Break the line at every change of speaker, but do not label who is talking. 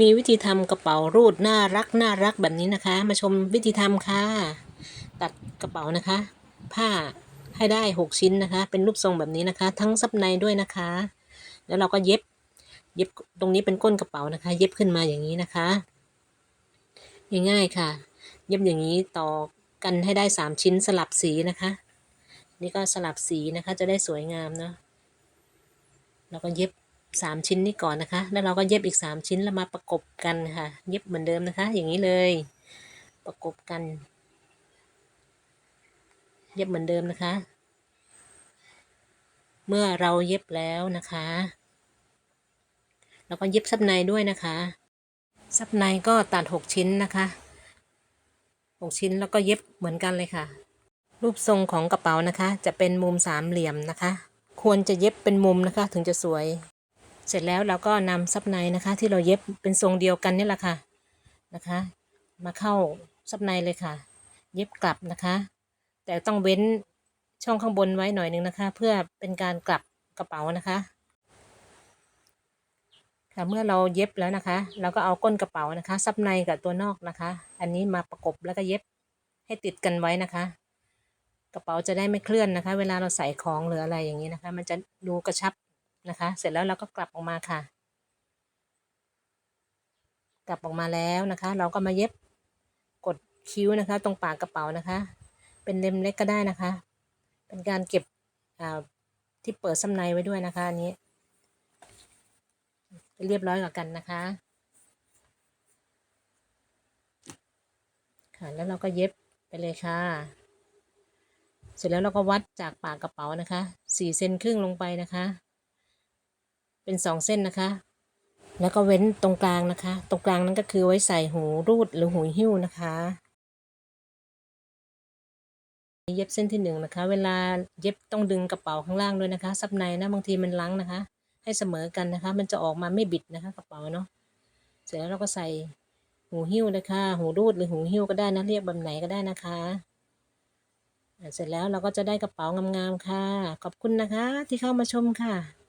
มีวิธีทำกระเป๋ารูดน่ารักน่ารักแบบนี้นะคะ มาชมวิธีทำค่ะ ตัดกระเป๋านะคะ ผ้าให้ได้ 6 ชิ้นนะคะ เป็นรูปทรงแบบนี้นะคะ ทั้งซับในด้วยนะคะ แล้วเราก็เย็บ เย็บตรงนี้เป็นก้นกระเป๋านะคะ เย็บขึ้นมาอย่างนี้นะคะ ง่ายๆค่ะ เย็บอย่างนี้ต่อกันให้ได้ 3 ชิ้นสลับสีนะคะ นี่ก็สลับสีนะคะ จะได้สวยงามเนาะเราก็เย็บ สามชิ้นนี้ก่อนนะคะ แล้วเราก็เย็บอีกสามชิ้นแล้วมาประกบกันค่ะ เย็บเหมือนเดิมนะคะ อย่างนี้เลย ประกบกัน เย็บเหมือนเดิมนะคะ เมื่อเราเย็บแล้วนะคะเราก็เย็บซับในด้วยนะคะ ซับในก็ตัดหกชิ้นนะคะหกชิ้นแล้วก็เย็บเหมือนกันเลยค่ะ รูปทรงของกระเป๋านะคะ จะเป็นมุมสามเหลี่ยมนะคะ ควรจะเย็บเป็นมุมนะคะ ถึงจะสวย เสร็จแล้วเราก็นำซับในนะคะ ที่เราเย็บเป็นทรงเดียวกันนี่แหละค่ะนะคะ มาเข้าซับในเลยค่ะ เย็บกลับนะคะ แต่ต้องเว้นช่องข้างบนไว้หน่อยนึงนะคะ เพื่อเป็นการกลับกระเป๋านะคะ ค่ะเมื่อเราเย็บแล้วนะคะ เราก็เอาก้นกระเป๋านะคะ ซับในกับตัวนอกนะคะ อันนี้มาประกบแล้วก็เย็บให้ติดกันไว้นะคะกระเป๋าจะได้ไม่เคลื่อนนะคะ เวลาเราใส่ของหรืออะไรอย่างนี้นะคะ มันจะดูกระชับ นะคะ เสร็จแล้วเราก็กลับออกมาค่ะ กลับออกมาแล้วนะคะ เราก็มาเย็บกดคิ้วนะคะ ตรงปากกระเป๋านะคะ เป็นเล่มเล็กก็ได้นะคะ เป็นการเก็บที่เปิดซ้ำในไว้ด้วยนะคะอันนี้เรียบร้อยกับกันนะคะ ค่ะ แล้วเราก็เย็บไปเลยค่ะ เสร็จแล้วเราก็วัดจากปากกระเป๋านะคะสี่เซนครึ่งลงไปนะคะ เป็นสองเส้นนะคะ แล้วก็เว้นตรงกลางนะคะ ตรงกลางนั้นก็คือไว้ใส่หูรูดหรือหูหิ้วนะคะเย็บเส้นที่หนึ่งนะคะ เวลาเย็บต้องดึงกระเป๋าข้างล่างด้วยนะคะ ซับในนะบางทีมันลังนะคะ ให้เสมอกันนะคะ มันจะออกมาไม่บิดนะคะ กระเป๋าเนาะเสร็จแล้วเราก็ใส่หูหิ้วนะคะ หูรูดหรือหูหิ้วก็ได้นะเรียกแบบไหนก็ได้นะคะเสร็จแล้วเราก็จะได้กระเป๋างามๆค่ะ ขอบคุณนะคะที่เข้ามาชมค่ะ